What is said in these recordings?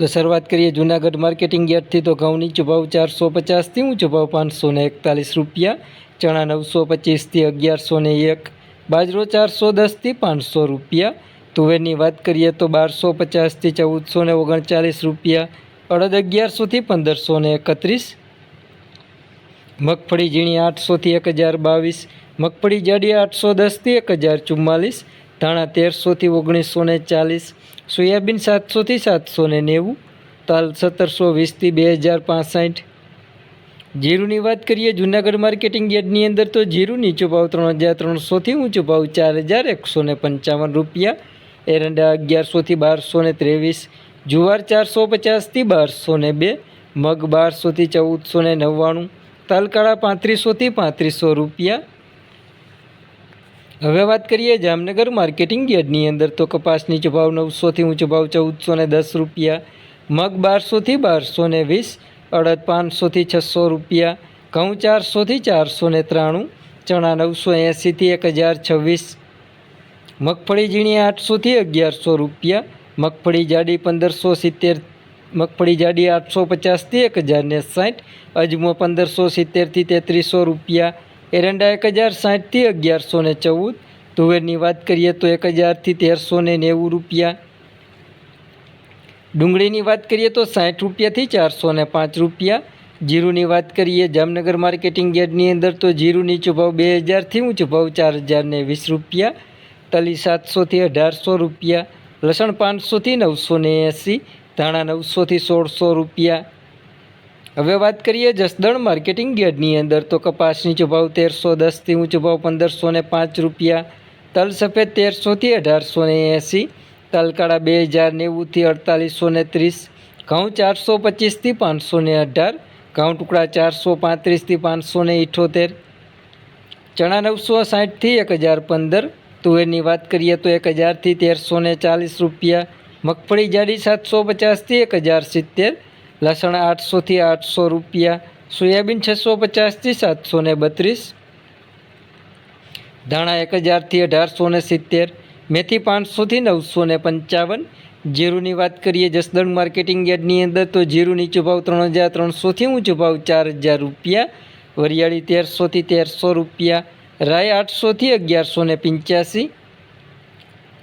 તો શરૂઆત કરીએ જૂનાગઢ માર્કેટિંગ યાર્ડથી. તો ઘઉં નીચો ચારસો પચાસથી, ઊંચો ભાવ પાંચસો ને એકતાલીસ રૂપિયા. ચણા નવસો પચીસથી, અગિયારસો ને એક. બાજરો ચારસો દસથી, પાંચસો રૂપિયા. તુવેરની વાત કરીએ તો બારસો પચાસથી, ચૌદસો ને ઓગણચાલીસ રૂપિયા. અડદ અગિયારસોથી, પંદરસો ને એકત્રીસ. મગફળી ઝીણી આઠસોથી, એક હજાર બાવીસ. મગફળી જાડી આઠસો દસથી, એક હજાર ચુમ્માલીસ. ધાણા તેરસોથી ઓગણીસો ને ચાલીસ, સોયાબીન સાતસોથી સાતસો ને નેવું, તલ સત્તરસો વીસથી બે હજાર પાંસઠ. જીરુની વાત કરીએ, જૂનાગઢ માર્કેટિંગ યાર્ડની અંદર તો જીરું નીચો ભાવ ત્રણ હજાર ત્રણસોથી ઊંચો ભાવ ચાર હજાર એકસો ને પંચાવન રૂપિયા, એરંડા અગિયારસોથી બારસો ને ત્રેવીસ, જુવાર ચારસો પચાસથી બારસો ને બે, મગ બારસોથી ચૌદસો ને નવ્વાણું, તલકાળા પાંત્રીસોથી પાંત્રીસો રૂપિયા હવે વાત કરીએ જામનગર માર્કેટિંગ યાર્ડની અંદર તો કપાસની ભાવ નવસોથી ઊંચો ભાવ ચૌદસો ને દસ રૂપિયા, મગ બારસોથી બારસો ને વીસ, અડદ પાંચસોથી છસો રૂપિયા, ઘઉં ચારસોથી ચારસો ને ત્રાણું, ચણા નવસો એંસીથી એક હજાર છવ્વીસ, મગફળી ઝીણી આઠસોથી અગિયારસો રૂપિયા, મગફળી જાડી પંદરસો સિત્તેર, મગફળી જાડી આઠસો પચાસથી એક હજાર ને સાઠ, અજમો પંદરસો સિત્તેરથી તેત્રીસો રૂપિયા એરંડા એક હજાર સાઠથી અગિયારસો ને ચૌદ. તુવેરની વાત કરીએ તો એક હજારથી તેરસો ને નેવું રૂપિયા. ડુંગળીની વાત કરીએ તો સાઠ રૂપિયાથી ચારસો ને પાંચ રૂપિયા. જીરુની વાત કરીએ જામનગર માર્કેટિંગ યાર્ડની અંદર તો જીરુંની ચૂભાવ બે હજારથી ઊંચો ભાવ ચાર હજાર ને વીસ રૂપિયા. તલી સાતસોથી અઢારસો રૂપિયા. લસણ પાંચસોથી નવસો ને એંસી. ધાણા નવસોથી સોળસો રૂપિયા. હવે વાત કરીએ જસદણ માર્કેટિંગ યાર્ડની અંદર તો કપાસ નીચો તેરસો દસથી ઊંચો ભાવ પંદરસો ને પાંચ રૂપિયા, તલ સફેદ તેરસોથી અઢારસો ને એંસી, તલકાળા બે હજાર નેવુંથી અડતાલીસો ને ત્રીસ, ઘઉં ચારસો પચીસથી પાંચસો ને અઢાર, ઘઉં ટુકડા ચારસો પાંત્રીસથી પાંચસો ને ઇઠોતેર, ચણા નવસો સાઠથી એક હજાર પંદર, તુવેરની વાત કરીએ તો એક હજારથી તેરસો ને ચાલીસ રૂપિયા, મગફળી જાડી સાતસો પચાસથી એક હજાર સિત્તેર લસણ આઠસોથી આઠસો રૂપિયા, સોયાબીન છસો પચાસથી સાતસો ને બત્રીસ, ધાણા એક હજારથી અઢારસો ને સિત્તેર, મેથી પાંચસોથી નવસો ને પંચાવન. જીરુની વાત કરીએ જસદણ માર્કેટિંગ યાર્ડની અંદર, તો જીરું નીચો ભાવ ત્રણ હજાર ત્રણસોથી ઊંચો ભાવ ચાર હજાર રૂપિયા. વરિયાળી તેરસોથી તેરસો રૂપિયા, રાય આઠસોથી અગિયારસો ને પંચ્યાસી.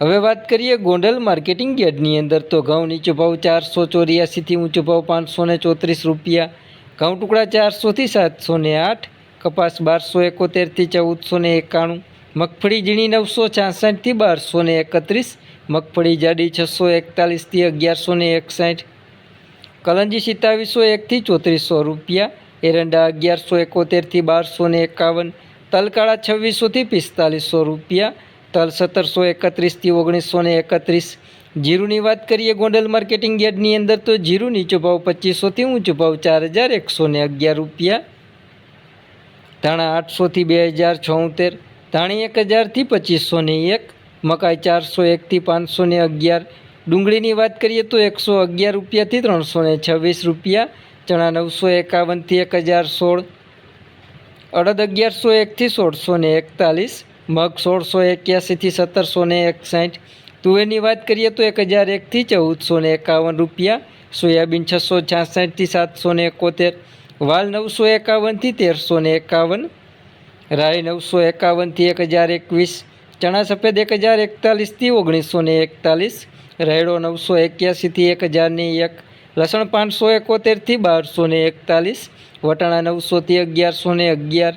હવે વાત કરીએ ગોંડલ માર્કેટિંગ યાર્ડની અંદર. તો ઘઉં નીચો ભાવ ચારસો ચોર્યાસીથી ઊંચો ભાવ પાંચસો ચોત્રીસ રૂપિયા. ઘઉં ટુકડા ચારસોથી સાતસો ને આઠ. કપાસ બારસો એકોતેરથી ચૌદસો ને એકાણું. મગફળી ઝીણી નવસો છાસઠથી બારસો ને એકત્રીસ. મગફળી જાડી છસો એકતાલીસથી અગિયારસો ને એકસાઠ. કલંજી સિત્તાવીસો એકથી ચોત્રીસો રૂપિયા. એરંડા અગિયારસો એકોતેરથી બારસો ને એકાવન. તલકાળા છવ્વીસોથી પિસ્તાલીસો રૂપિયા. તલ સત્તરસો એકત્રીસથી ઓગણીસો ને એકત્રીસ. જીરુની વાત કરીએ ગોંડલ માર્કેટિંગ યાર્ડની અંદર, તો જીરુ નીચો ભાવ પચીસોથી ઊંચો ભાવ ચાર હજાર એકસો ને અગિયાર રૂપિયા. ધાણા આઠસોથી બે હજાર છોતેર, ધાણી એક હજારથી પચીસો ને એક, મકાઈ ચારસો એકથી પાંચસો ને અગિયાર. ડુંગળીની વાત કરીએ તો એકસો અગિયાર રૂપિયાથી ત્રણસો ને છવ્વીસ રૂપિયા, ચણા નવસો એકાવનથી એક હજાર સોળ, અડદ અગિયારસો એકથી સોળસો ને એકતાલીસ મગ સોળસો એક્યાસીથી સત્તરસો ને એકસાઠ. તુવેરની વાત કરીએ તો એક હજાર એકથી ચૌદસો ને એકાવન રૂપિયા, સોયાબીન છસો છાસઠથી સાતસો ને એકોતેર, વાલ નવસો એકાવનથી તેરસો ને એકાવન રાય નવસો એકાવનથી એક હજાર એકવીસ, ચણા સફેદ એક હજાર એકતાલીસથી ઓગણીસો ને એકતાલીસ, રાયડો નવસો એક્યાસીથી એક હજાર ને એક, લસણ પાંચસો એકોતેરથી બારસો ને એકતાલીસ, વટાણા નવસોથી અગિયારસો ને અગિયાર